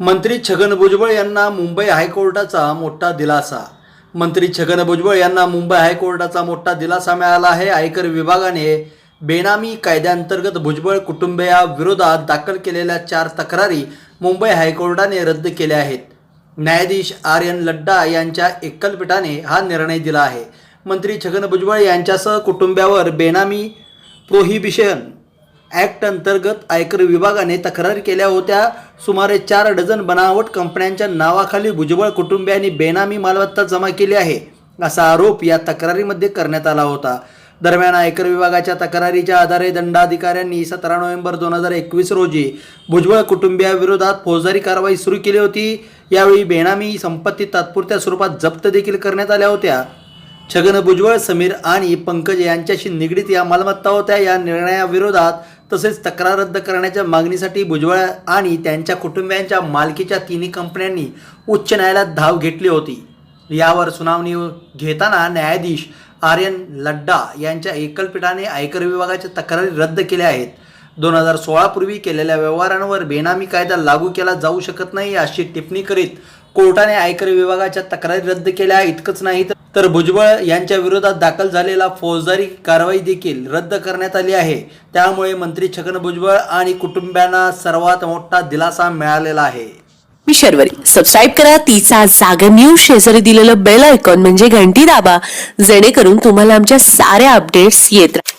मंत्री छगन भुजबळ यांना मुंबई हायकोर्टाचा मोठा दिलासा. मंत्री छगन भुजबळ यांना मुंबई हायकोर्टाचा मोठा दिलासा मिळाला आहे. आयकर विभागाने बेनामी कायद्याअंतर्गत भुजबळ कुटुंबियाविरोधात दाखल केलेल्या चार तक्रारी मुंबई हायकोर्टाने रद्द केल्या आहेत. न्यायाधीश आर एन लड्डा यांच्या एकलपीठाने हा निर्णय दिला आहे. मंत्री छगन भुजबळ यांच्यासह कुटुंबियावर बेनामी प्रोहिबिशन ॲक्ट अंतर्गत आयकर विभागाने तक्रारी केल्या होत्या. सुमारे चार डझन बनावट कंपन्यांच्या नावाखाली भुजबळ कुटुंबियांनी बेनामी मालमत्ता जमा केली आहे असा आरोप या तक्रारीमध्ये करण्यात आला होता. दरम्यान आयकर विभागाच्या तक्रारीच्या आधारे दंडाधिकाऱ्यांनी सतरा नोव्हेंबर दोन हजार एकवीस रोजी भुजबळ कुटुंबियाविरोधात फौजदारी कारवाई सुरू केली होती. यावेळी बेनामी संपत्ती तात्पुरत्या स्वरूपात जप्त देखील करण्यात आल्या होत्या. छगन भुजबळ समीर आणि पंकज यांच्याशी निगडीत या मालमत्ता होत्या. या निर्णयाविरोधात तसेच तक्रार रद्द करण्याच्या मागणीसाठी भुजबळ आणि त्यांच्या कुटुंबियांच्या मालकीच्या तिन्ही कंपन्यांनी उच्च न्यायालयात धाव घेतली होती. यावर सुनावणी घेताना न्यायाधीश आर एन लड्डा यांच्या एकलपीठाने आयकर विभागाच्या तक्रारी रद्द केल्या आहेत. दोन हजार सोळापूर्वी केलेल्या व्यवहारांवर बेनामी कायदा लागू केला जाऊ शकत नाही अशी टिप्पणी करीत कोर्टाने आयकर विभागाच्या तक्रारी रद्द केल्या. इतकंच नाही तर- तर भुजबळ यांच्या विरोधात दाखल झालेला फौजदारी कारवाई देखील रद्द करण्यात आली आहे. त्यामुळे मंत्री छगन भुजबळ आणि कुटुंबियांना सर्वात मोठा दिलासा मिळालेला आहे. मी शर्वरी. सबस्क्राईब करा. तिचा जाग न्यूज शेजारी दिलेलं बेल आयकॉन म्हणजे घंटी दाबा. जेणेकरून तुम्हाला आमच्या साऱ्या अपडेट्स येत राहतील